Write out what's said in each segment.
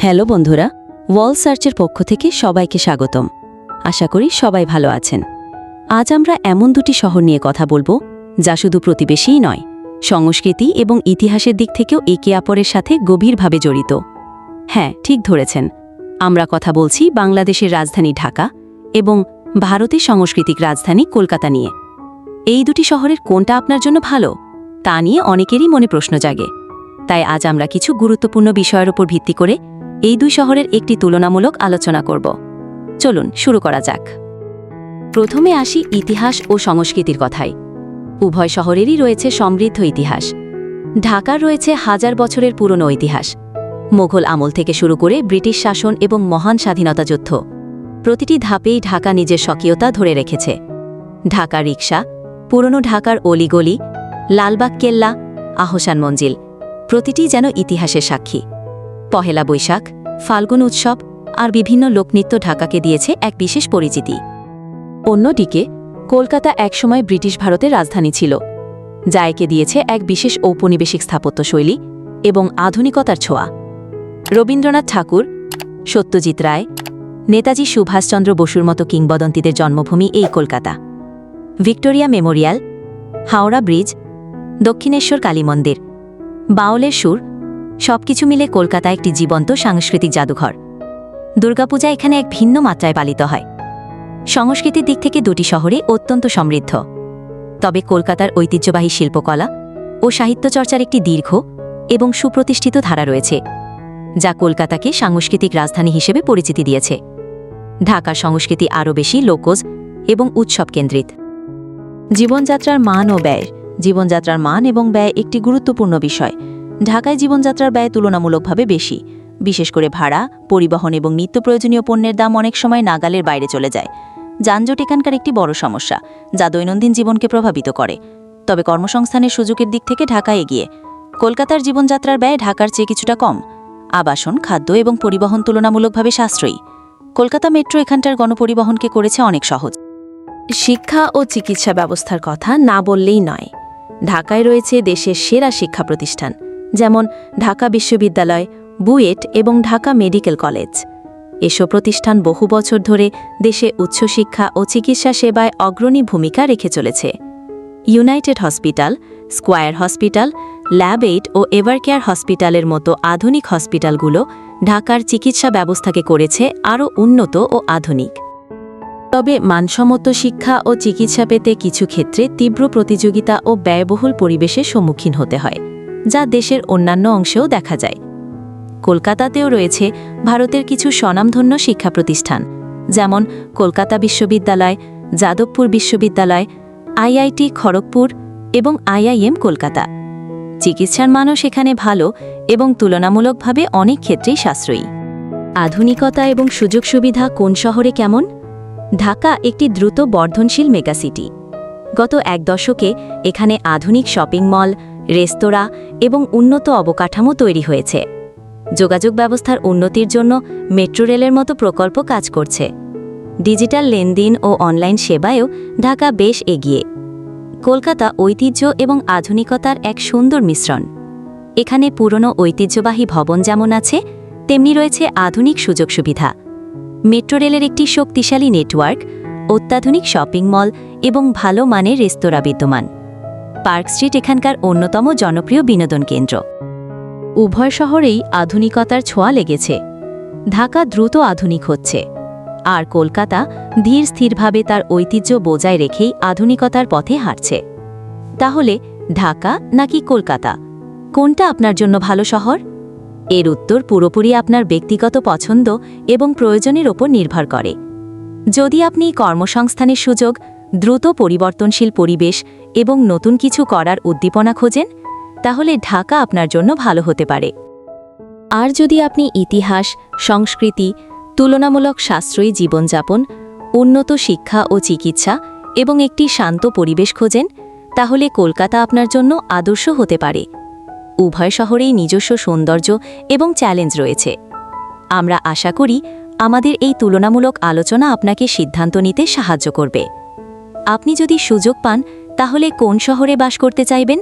Hello বন্ধুরা, ওয়াল সার্চের পক্ষ থেকে সবাইকে স্বাগতম। আশা করি সবাই ভালো আছেন। আজ আমরা এমন দুটি শহর নিয়ে কথা বলব যা শুধু প্রতিবেশীই নয়, সংস্কৃতি এবং ইতিহাসের দিক থেকেও একে অপরের সাথে গভীরভাবে জড়িত। হ্যাঁ ঠিক ধরেছেন। আমরা কথা বলছি বাংলাদেশের রাজধানী ঢাকা এবং ভারতের সাংস্কৃতিক রাজধানী কলকাতা নিয়ে। এই দুটি শহরের কোনটা আপনার জন্য ভালো, তা নিয়ে অনেকেরই মনে প্রশ্ন জাগে। তাই আজ আমরা কিছু গুরুত্বপূর্ণ বিষয়ের উপর ভিত্তি করে এই দুই শহরের একটি তুলনামূলক আলোচনা করব। চলুন, শুরু করা যাক। প্রথমে আসি ইতিহাস ও সংস্কৃতির কথায়। উভয় শহরেরই রয়েছে সমৃদ্ধ ইতিহাস। ঢাকার রয়েছে হাজার বছরের পুরনো ইতিহাস। মোঘল আমল থেকে শুরু করে ব্রিটিশ শাসন এবং মহান স্বাধীনতা যুদ্ধ। প্রতিটি ধাপেই ঢাকা নিজের স্বকীয়তা ধরে রেখেছে। ঢাকা রিকশা, পুরনো ঢাকার অলিগলি, লালবাগ কেল্লা, আহসান মঞ্জিল, প্রতিটি যেন ইতিহাসের সাক্ষী। পহেলা বৈশাখ, ফাল্গুন উৎসব আর বিভিন্ন লোকনৃত্য ঢাকাকে দিয়েছে এক বিশেষ পরিচিতি। অন্যদিকে, কলকাতা একসময় ব্রিটিশ ভারতের রাজধানী ছিল, যা একে দিয়েছে এক বিশেষ ঔপনিবেশিক স্থাপত্য শৈলী এবং আধুনিকতার ছোঁয়া। রবীন্দ্রনাথ ঠাকুর, সত্যজিৎ রায়, নেতাজি সুভাষচন্দ্র বসুর মতো কিংবদন্তীদের জন্মভূমি এই Kolkata. Victoria Memorial, Howrah bridge, Dakshineswar Kali মন্দির বাউলের সুর সবকিছু মিলে কলকাতা একটি জীবন্ত সাংস্কৃতিক জাদুঘর। দুর্গাপূজা এখানে এক ভিন্ন মাত্রায় পালিত হয়। সংস্কৃতির দিক থেকে দুটি শহরে অত্যন্ত সমৃদ্ধ। তবে কলকাতার ঐতিহ্যবাহী শিল্পকলা ও সাহিত্যচর্চার একটি দীর্ঘ এবং সুপ্রতিষ্ঠিত ধারা রয়েছে, যা কলকাতাকে সাংস্কৃতিক রাজধানী হিসেবে পরিচিতি দিয়েছে। ঢাকার সংস্কৃতি আরও বেশি লোকজ এবং উৎসব কেন্দ্রিত। জীবনযাত্রার মান ও ব্যয়। জীবনযাত্রার মান এবং ব্যয় একটি গুরুত্বপূর্ণ বিষয়। ঢাকায় জীবনযাত্রার ব্যয় তুলনামূলকভাবে বেশি। বিশেষ করে ভাড়া, পরিবহন এবং নিত্য প্রয়োজনীয় পণ্যের দাম অনেক সময় নাগালের বাইরে চলে যায়। যানজট এখানকার একটি বড় সমস্যা, যা দৈনন্দিন জীবনকে প্রভাবিত করে। তবে কর্মসংস্থানের সুযোগের দিক থেকে ঢাকা এগিয়ে, কলকাতার জীবনযাত্রার ব্যয় ঢাকার চেয়ে কিছুটা কম। আবাসন, খাদ্য এবং পরিবহন তুলনামূলকভাবে সাশ্রয়ী। কলকাতা মেট্রো এখানটার গণপরিবহনকে করেছে অনেক সহজ। শিক্ষা ও চিকিৎসা ব্যবস্থার কথা না বললেই নয়। ঢাকায় রয়েছে দেশের সেরা শিক্ষা প্রতিষ্ঠান। যেমন ঢাকা বিশ্ববিদ্যালয়, বুয়েট এবং ঢাকা মেডিকেল কলেজ। এসব প্রতিষ্ঠান বহু বছর ধরে দেশে উচ্চশিক্ষা ও চিকিৎসা সেবায় অগ্রণী ভূমিকা রেখে চলেছে। United Hospital, Square Hospital, Labaid ও এভারকেয়ার হসপিটালের মতো আধুনিক হসপিটালগুলো ঢাকার চিকিৎসা ব্যবস্থাকে করেছে আরও উন্নত ও আধুনিক। তবে মানসম্মত শিক্ষা ও চিকিৎসা পেতে কিছু ক্ষেত্রে তীব্র প্রতিযোগিতা ও ব্যয়বহুল পরিবেশের সম্মুখীন হতে হয়। যা দেশের অন্যান্য অংশেও দেখা যায়। কলকাতাতেও রয়েছে ভারতের কিছু স্বনামধন্য শিক্ষা প্রতিষ্ঠান, যেমন কলকাতা বিশ্ববিদ্যালয়, যাদবপুর বিশ্ববিদ্যালয়, আইআইটি খড়গপুর এবং আইআইএম কলকাতা। চিকিৎসার মানও সেখানে ভালো এবং তুলনামূলকভাবে অনেক ক্ষেত্রেই সাশ্রয়ী। আধুনিকতা এবং সুযোগ সুবিধা কোন শহরে কেমন? ঢাকা একটি দ্রুত বর্ধনশীল মেগাসিটি। গত এক দশকে এখানে আধুনিক শপিং মল রেস্তোরাঁ এবং উন্নত অবকাঠামো তৈরি হয়েছে। যোগাযোগ ব্যবস্থার উন্নতির জন্য মেট্রো রেলের মতো প্রকল্প কাজ করছে। ডিজিটাল লেনদেন ও অনলাইন সেবায়ও ঢাকা বেশ এগিয়ে। কলকাতা ঐতিহ্য এবং আধুনিকতার এক সুন্দর মিশ্রণ। এখানে পুরনো ঐতিহ্যবাহী ভবন যেমন আছে, তেমনি রয়েছে আধুনিক সুযোগ সুবিধা। মেট্রো রেলের একটি শক্তিশালী নেটওয়ার্ক, অত্যাধুনিক শপিং মল এবং ভালো মানের রেস্তোরাঁ বিদ্যমান। পার্ক স্ট্রিট এখানকার অন্যতম জনপ্রিয় বিনোদন কেন্দ্র। উভয় শহরেই আধুনিকতার ছোঁয়া লেগেছে। ঢাকা দ্রুত আধুনিক হচ্ছে। আর কলকাতা ধীর স্থিরভাবে তার ঐতিহ্য বজায় রেখেই আধুনিকতার পথে হাঁটছে। তাহলে ঢাকা নাকি কলকাতা? কোনটা আপনার জন্য ভালো শহর? এর উত্তর পুরোপুরি আপনার ব্যক্তিগত পছন্দ এবং প্রয়োজনের ওপর নির্ভর করে। যদি আপনি কর্মসংস্থানের সুযোগ দ্রুত পরিবর্তনশীল পরিবেশ এবং নতুন কিছু করার উদ্দীপনা খোঁজেন, তাহলে ঢাকা আপনার জন্য ভালো হতে পারে। আর যদি আপনি ইতিহাস, সংস্কৃতি, তুলনামূলক সাশ্রয়ী জীবনযাপন, উন্নত শিক্ষা ও চিকিৎসা এবং একটি শান্ত পরিবেশ খোঁজেন, তাহলে কলকাতা আপনার জন্য আদর্শ হতে পারে। উভয় শহরেই নিজস্ব সৌন্দর্য এবং চ্যালেঞ্জ রয়েছে। আমরা আশা করি, আমাদের এই তুলনামূলক আলোচনা আপনাকে সিদ্ধান্ত নিতে সাহায্য করবে। আপনি যদি সুযোগ পান, তাহলে কোন শহরে বাস করতে চাইবেন?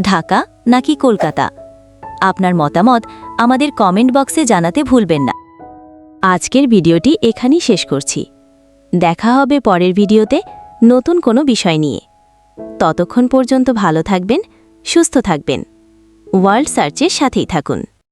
ঢাকা নাকি কলকাতা? আপনার মতামত আমাদের কমেন্ট বক্সে জানাতে ভুলবেন না। আজকের ভিডিওটি এখানেই শেষ করছি। দেখা হবে পরের ভিডিওতে নতুন কোনো বিষয় নিয়ে। ততক্ষণ পর্যন্ত ভালো থাকবেন, সুস্থ থাকবেন। ওয়ার্ল্ড সার্চের সাথেই থাকুন।